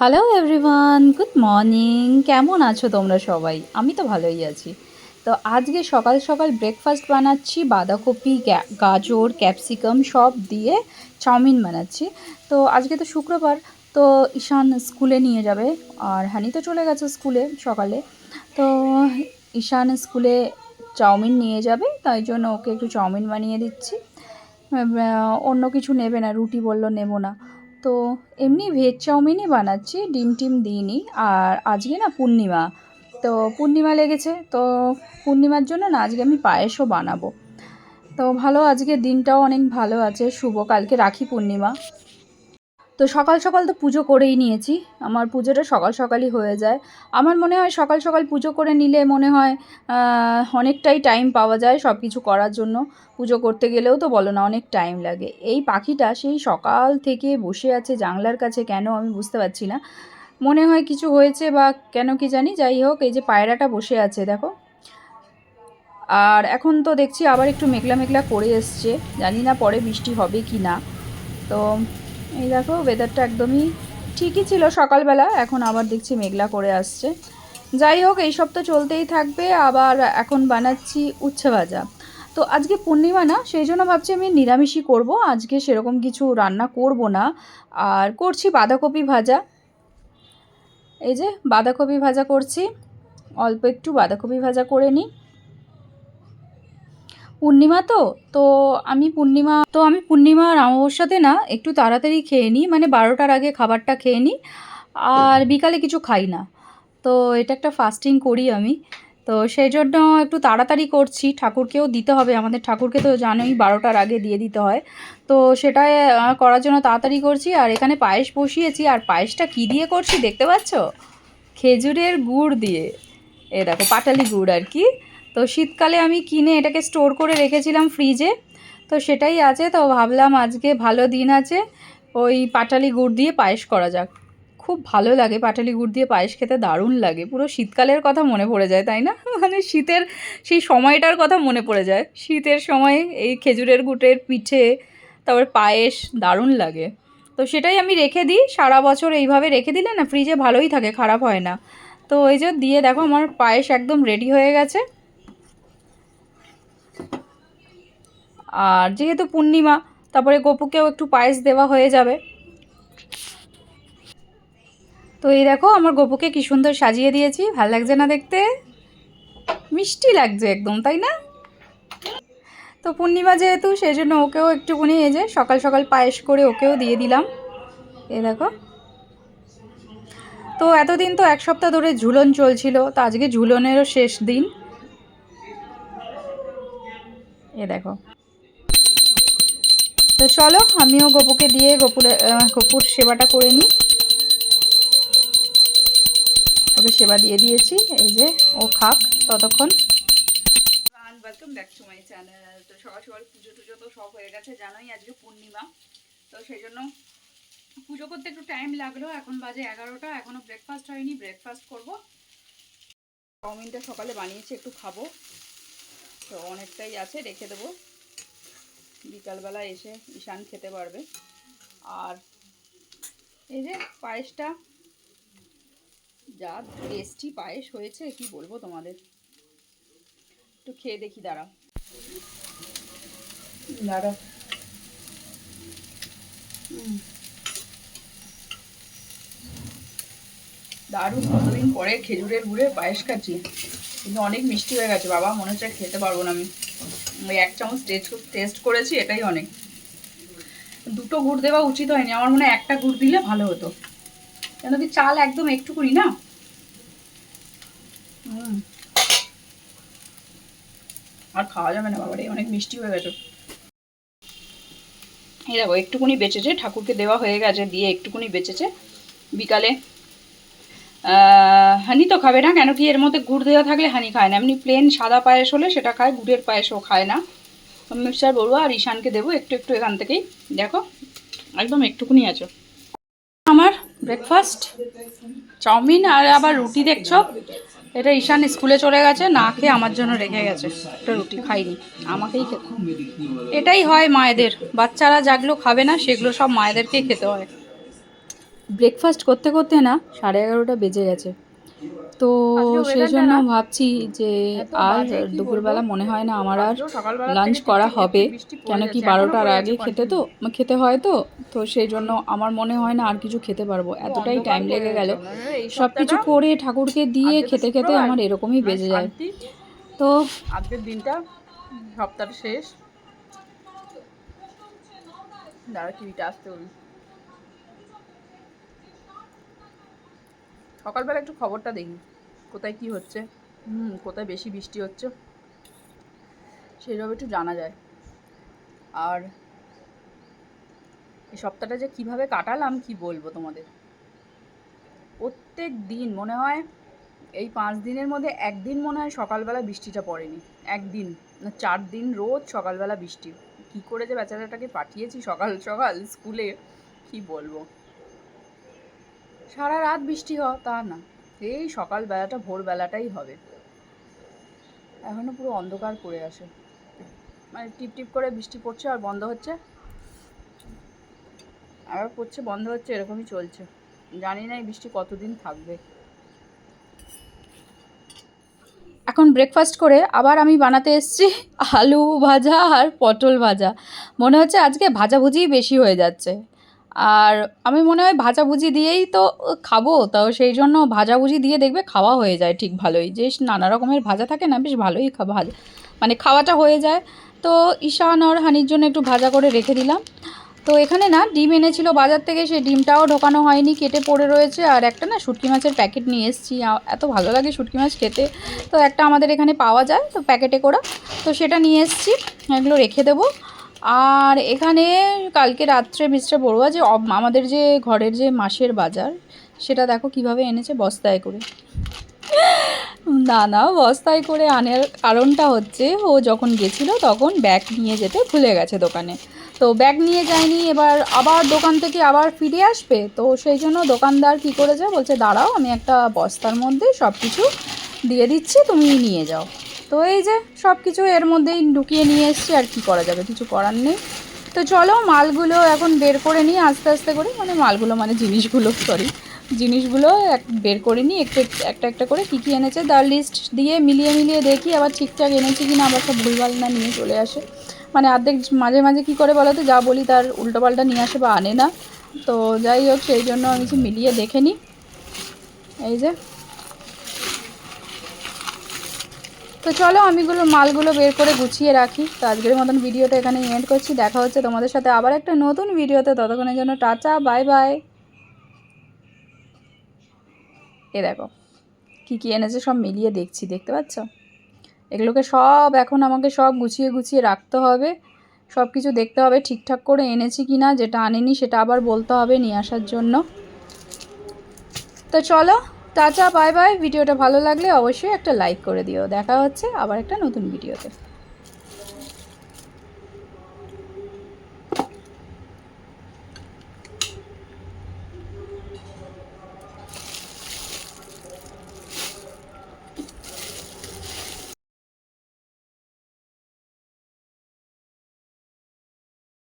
Hello everyone good morning কেমন আছো তোমরা সবাই? আমি তো ভালোই আছি। তো আজকে সকাল সকাল ব্রেকফাস্ট বানাচ্ছি, বাঁধাকপি গাজর ক্যাপসিকাম সব দিয়ে চাউমিন বানাচ্ছি। তো আজকে তো শুক্রবার, তো ঈশান স্কুলে নিয়ে যাবে। আর হানি তো চলে গেছে স্কুলে সকালে। তো ঈশান স্কুলে চাউমিন নিয়ে যাবে, তাই জন্য ওকে একটু চাউমিন বানিয়ে দিচ্ছি। অন্য কিছু নেবে না, রুটি বলল নেব না। তো এমনি ভেজ চাউমিনই বানাচ্ছি, ডিম টিম দিইনি। আর আজকে না পূর্ণিমা, তো পূর্ণিমা লেগেছে, তো পূর্ণিমার জন্য না আজকে আমি পায়েসও বানাবো। তো ভালো আজকে দিনটাও অনেক ভালো আছে, শুভ। কালকে রাখি পূর্ণিমা। তো সকাল সকাল তো পুজো করেই নিয়েছি। আমার পুজোটা সকাল সকালই হয়ে যায়। আমার মনে হয় সকাল সকাল পুজো করে নিলে মনে হয় অনেকটাই টাইম পাওয়া যায় সব কিছু করার জন্য। পুজো করতে গেলেও তো বলো না, অনেক টাইম লাগে। এই পাখিটা সেই সকাল থেকে বসে আছে জানলার কাছে কেন আমি বুঝতে পারছি না। মনে হয় কিছু হয়েছে বা কেন কি জানি, যাই হোক, এই যে পায়রাটা বসে আছে, দেখো। আর এখন তো দেখছি আবার একটু মেঘলা মেঘলা করে এসছে। জানি না পরে বৃষ্টি হবে কি না তো এই দেখো ওয়েদারটা একদমই ঠিকই ছিল সকালবেলা, এখন আবার দেখছি মেঘলা করে আসছে। যাই হোক, এইসব তো চলতেই থাকবে, আবার এখন বানাচ্ছি উচ্ছে ভাজা। তো আজকে পূর্ণিমা না, সেই জন্য ভাবছি আমি নিরামিষই করব, আজকে সেরকম কিছু রান্না করব না। আর করছি বাঁধাকপি ভাজা। এই যে, বাঁধাকপি ভাজা করছি, অল্প একটু বাঁধাকপি ভাজা করে নিই। পূর্ণিমা তো তো আমি পূর্ণিমা, তো আমি পূর্ণিমা আর অমাবস্যাতে না একটু তাড়াতাড়ি খেয়ে নিই মানে বারোটার আগে খাবারটা খেয়ে নিই, আর বিকালে কিছু খাই না। তো এটা একটা ফাস্টিং করি আমি। তো সেই জন্য একটু তাড়াতাড়ি করছি, ঠাকুরকেও দিতে হবে, আমাদের ঠাকুরকে তো জানোই বারোটার আগে দিয়ে দিতে হয়। তো সেটাই করার জন্য তাড়াতাড়ি করছি, আর এখানে পায়েস বসিয়েছি, আর পায়েসটা কী দিয়ে করছি দেখতে পাচ্ছ? খেজুরের গুড় দিয়ে। এ দেখো, পাটালি গুড় আর কি। তো শীতকালে আমি কিনে এটাকে স্টোর করে রেখেছিলাম ফ্রিজে তো সেটাই আছে, তো ভাবলাম আজকে ভালো দিন আছে, ওই পাটালি গুড় দিয়ে পায়েস করা যাক। খুব ভালো লাগে পাটালি গুড় দিয়ে পায়েস খেতে, দারুণ লাগে। পুরো শীতকালের কথা মনে পড়ে যায়, তাই না? মানে শীতের, সেই সময়টার কথা মনে পড়ে যায়। শীতের সময় এই খেজুরের গুটের পিঠে, তারপর পায়েস, দারুণ লাগে। তো সেটাই আমি রেখে দিই, সারা বছর এইভাবে রেখে দিলে না ফ্রিজে ভালোই থাকে, খারাপ হয় না। তো ওই যে দিয়ে দেখো, আমার পায়েস একদম রেডি হয়ে গেছে। আর যেহেতু পূর্ণিমা, তারপরে গপুকেও একটু পায়েস দেওয়া হয়ে যাবে। তো এই দেখো, আমার গপুকে কি সুন্দর সাজিয়ে দিয়েছি। ভালো লাগছে না দেখতে? মিষ্টি লাগছে একদম, তাই না? তো পূর্ণিমা যেহেতু সেই জন্য ওকেও একটুখানি এই যে সকাল সকাল পায়েস করে ওকেও দিয়ে দিলাম। এ দেখো। তো এতদিন তো এক সপ্তাহ ধরে ঝুলন চলছিল, তো আজকে ঝুলনেরও শেষ দিন। এ দেখো। তো চলো আমিও গপুকে দিয়ে গপুরে আহ, গপুর সেবাটা করে নিই। ওকে সেবা দিয়ে দিয়েছি এই যে ও খাক ততক্ষণ। Welcome back to my channel তো সকাল সকাল পুজো টুজো তো সব হয়ে গেছে জানোই আজকে পূর্ণিমা। তো সেই জন্য পুজো করতে একটু টাইম লাগল এখন বাজে এগারোটা এখনও ব্রেকফাস্ট হয়নি ব্রেকফাস্ট করব। চাউমিনটা সকালে বানিয়েছি একটু খাব। তো অনেকটাই আছে রেখে দেবো। বিকালবেলা এসে ঈশান খেতে পারবে। আর এই যে পায়েসটা যা টেস্টি পায়েস হয়েছে কি বলব তোমাদের? একটু খেয়ে দেখি দাঁড়াও। দাঁড়াও। হুম। দারুণ কতদিন পরে খেজুরের গুড়ে পায়েস খাচ্ছি। কিন্তু অনেক মিষ্টি হয়ে গেছে বাবা মনে হচ্ছে খেতে পারব না আমি। এক চামচ টেস্ট টেস্ট করেছি, এটাই অনেক। দুটো গুড় দেওয়া উচিত হয়নি, আমার মনে হয় একটা গুড় দিলে ভালো হতো। কেন কি চাল একদম একটুকুনি না। আর খাওয়া যাবে না বাবারে, অনেক মিষ্টি হয়ে গেছে। এই দেখো, একটুকুনি বেঁচেছে, ঠাকুরকে দেওয়া হয়ে গেছে, দিয়ে একটুকুনি বেঁচেছে। বিকালে হানি তো খাবে না, কেন কি এর মধ্যে গুড় দেওয়া থাকলে হানি খায় না। এমনি প্লেন সাদা পায়েস হলে সেটা খায়, গুড়ের পায়েসও খায় না। মিক্সার বলব আর ঈশানকে দেবো একটু একটু এখান থেকেই। দেখো, একদম একটুকুনি আছো। আমার ব্রেকফাস্ট চাউমিন আর আবার রুটি দেখছ? এটা ঈশান স্কুলে চলে গেছে, না খেয়ে আমার জন্য রেখে গেছে। একটা রুটি খাইনি, আমাকেই খেতে এটাই হয় মায়েদের। বাচ্চারা যেগুলো খাবে না, সেগুলো সব মায়েদেরকেই খেতে হয়। ব্রেকফাস্ট করতে করতে না সাড়ে এগারোটা বেজে গেছে। তো সেই জন্য ভাবছি যে আর দুপুরবেলা মনে হয় না আমার আর লাঞ্চ করা হবে। কেন কি বারোটার আগে খেতে তো খেতে হয় তো। তো সেই জন্য আমার মনে হয় না আর কিছু খেতে পারব। এতটাই টাইম লেগে গেল। সব কিছু করে ঠাকুরকে দিয়ে খেতে খেতে আমার এরকমই বেজে যায়। তো আজকের দিনটা সপ্তাহটা শেষ। দাঁড়া টিভিটা আসতে সকালবেলা একটু খবরটা দেখি, কোথায় কি হচ্ছে? হুম, কোথায় বেশি বৃষ্টি হচ্ছে? সেইভাবে একটু জানা যায়। আর এই সপ্তাহটা যে কীভাবে কাটালাম, কি বলব তোমাদের? প্রত্যেক দিন মনে হয় এই পাঁচ দিনের মধ্যে একদিন মনে হয় সকালবেলা বৃষ্টিটা পড়েনি। একদিন, না চার দিন রোজ সকালবেলা বৃষ্টি। কি করে যে বেচারাটাকে পাঠিয়েছি সকাল সকাল স্কুলে, কি বলব? সারা রাত বৃষ্টি হওয়া তা না। এই সকালবেলাটা ভোরবেলাটাই হবে। এখনও পুরো অন্ধকার করে আসে মানে টিপ টিপ করে বৃষ্টি পড়ছে আর বন্ধ হচ্ছে। আবার পড়ছে, বন্ধ হচ্ছে, এরকমই চলছে। জানি না এই বৃষ্টি কতদিন থাকবে। এখন ব্রেকফাস্ট করে আবার আমি বানাতে এসেছি আলু ভাজা আর পটল ভাজা। মনে হচ্ছে আজকে ভাজাভুজিই বেশি হয়ে যাচ্ছে। আর আমি মনে হয় ভাজাভুজি দিয়েই তো খাব। তো সেই জন্য ভাজাভুজি দিয়ে দেখবে খাওয়া হয়ে যায় ঠিক ভালোই। যে নানা রকমের ভাজা থাকে না, বেশ ভালোই ভাজা মানে খাওয়াটা হয়ে যায়। তো ঈশান আর হানির জন্য একটু ভাজা করে রেখে দিলাম। তো এখানে না, ডিম এনেছিল বাজার থেকে, সেই ডিমটাও ঢোকানো হয়নি, কেটে পড়ে রয়েছে। আর একটা না, শুটকি মাছের প্যাকেট নিয়ে এসেছি। এত ভালো লাগে শুটকি মাছ খেতে। তো একটা আমাদের এখানে পাওয়া যায়, তো প্যাকেটে করা। তো সেটা নিয়ে এসেছি, এগুলো রেখে দেবো। আর এখানে কালকে রাত্রে মিস্টার বড়ুয়া যে আমাদের যে ঘরের যে মাসের বাজার, সেটা দেখো কীভাবে এনেছে বস্তায় করে। না না, বস্তায় করে আনার কারণটা হচ্ছে, ও যখন গেছিল তখন ব্যাগ নিয়ে যেতে ভুলে গেছে দোকানে। তো ব্যাগ নিয়ে যায়নি, এবার আবার দোকান থেকে আবার ফিরে আসবে, তো সেই জন্য দোকানদার কী করেছে, বলছে, দাঁড়াও, আমি একটা বস্তার মধ্যে সব কিছু দিয়ে দিচ্ছি, তুমি নিয়ে যাও। তো এই যে সব কিছু এর মধ্যেই ঢুকিয়ে নিয়ে এসছি, আর কি করা যাবে? কিছু করার নেই। তো চলো, মালগুলো এখন বের করে নিই, আস্তে আস্তে করে। মানে মালগুলো মানে জিনিসগুলো সরি জিনিসগুলো এক বের করে নিই, একটু একটু- একটা করে কী কী এনেছে। তার লিস্ট দিয়ে মিলিয়ে মিলিয়ে দেখি আবার ঠিকঠাক এনেছি কি না আবার সব ভুলভাল না নিয়ে চলে আসে। মানে অর্ধেক মাঝে মাঝে কী করে বলো তো যা বলি তার উল্টোপাল্টা নিয়ে আসে বা আনে না। তো যাই হোক, সেই জন্য আমি মিলিয়ে দেখে নিই। এই যে তো চলো আমিগুলো, মালগুলো বের করে গুছিয়ে রাখি। তো আজকের মতন ভিডিওটা এখানে এন্ড করছি। দেখা হচ্ছে তোমাদের সাথে আবার একটা নতুন ভিডিওতে। ততক্ষণের জন্য টাটা, বাই বাই। এ দেখো, কী কী এনেছে সব মিলিয়ে দেখছি, দেখতে পাচ্ছ? এগুলোকে সব এখন আমাকে সব গুছিয়ে গুছিয়ে রাখতে হবে। সব কিছু দেখতে হবে, ঠিকঠাক করে এনেছি কি না যেটা আনেনি সেটা আবার বলতে হবে নিয়ে আসার জন্য। তো চলো টাটা, বাই বাই। ভিডিওটা ভালো লাগলে অবশ্যই একটা লাইক করে দিও। দেখা হচ্ছে আবার একটা নতুন ভিডিওতে।